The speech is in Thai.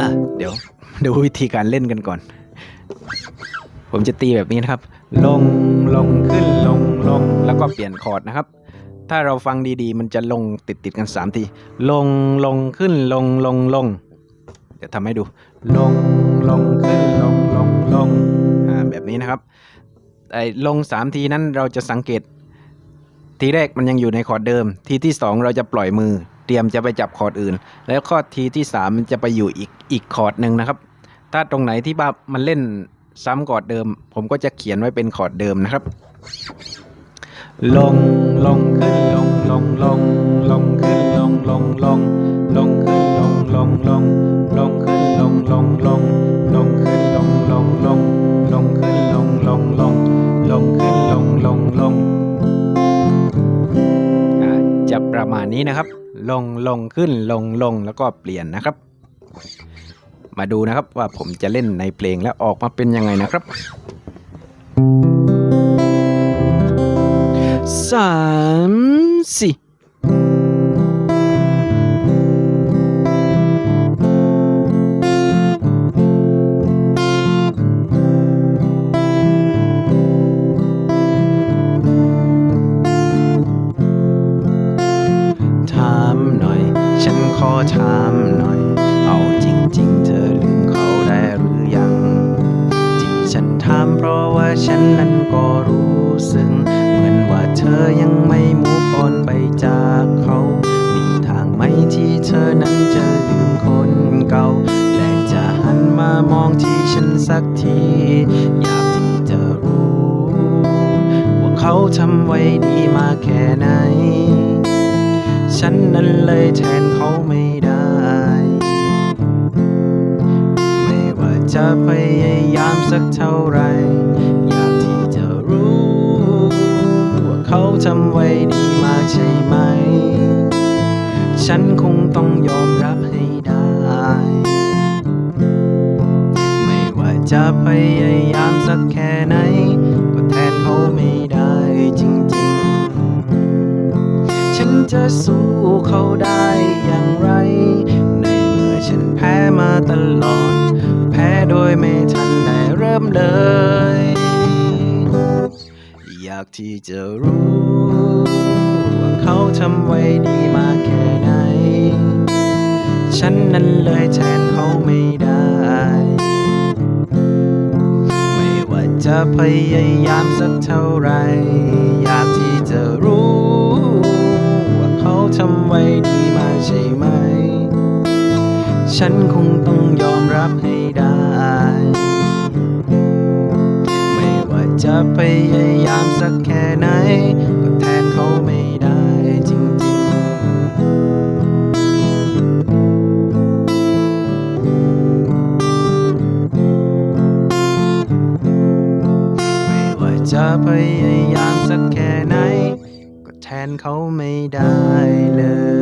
อะ เดี๋ยวดูวิธีการเล่นกันก่อน ผมจะตีแบบนี้นะครับ ลงลงขึ้นลงลงแล้วก็เปลี่ยนคอร์ดนะครับ ถ้าเราฟังดีๆ มันจะลงติดติดๆกัน 3 ที ลงลงขึ้นลงลงลง เดี๋ยวทำให้ดู ลงลงขึ้นลงลงลงอ่าแบบนี้นะครับไอ้ลง 3 ทีนั้นเราจะสังเกต ทีแรกมันยังอยู่ในคอร์ดเดิม ทีที่ 2 เราจะปล่อยมือ เตรียมจะไปจับคอร์ดอื่น แล้วข้อทีที่ 3 มันจะไปอยู่อีกอีกคอร์ดหนึ่งนะครับ ถ้าตรงไหนที่บ้ามันเล่นซ้ำคอร์ดเดิม ผมก็จะเขียนไว้เป็นคอร์ดเดิมนะครับ ลงลงขึ้นลงลงลงลงขึ้นลงลงลงลง ประมาณนี้นะครับ ลงลงขึ้นลงลงแล้วก็เปลี่ยนนะครับ มาดูนะครับว่าผมจะเล่นในเพลงแล้วออกมาเป็นยังไงนะครับสามสี่ ขอถามหน่อย เอาจริง ๆ เธอลืมเขาได้หรือยัง ที่ฉันถามเพราะว่าฉันนั้นก็รู้สึกเหมือนว่าเธอยังไม่มูฟออนไปจากเขา มีทางไหมที่เธอนั้นจะลืมคนเก่า และจะหันมามองที่ฉันสักที อยากที่จะรู้ ว่าเขาทำไว้ดีมาแค่ไหน ฉันนั้นเลยแทนเขาไม่ได้ ไม่ว่าจะพยายามสักเท่าไร อยากที่จะรู้ ว่าเขาทำไว้ดีมากใช่ไหม ฉันคงต้องยอมรับให้ได้ ไม่ว่าจะพยายามสักแค่ไหน จะสู้เขาได้อย่างไร ในเมื่อฉันแพ้มาตลอด แพ้โดยไม่ทันได้เริ่มเลย อยากที่จะรู้ ว่าเขาทำไว้ดีมาแค่ไหน ฉันนั้นเลยแทนเขาไม่ได้ ไม่ว่าจะพยายามสักเท่าไหร ฉันคงต้องยอมรับให้ได้ ไม่ว่าจะพยายามสักแค่ไหน ก็แทนเขาไม่ได้จริงๆ ไม่ว่าจะพยายามสักแค่ไหน ก็แทนเขาไม่ได้เลย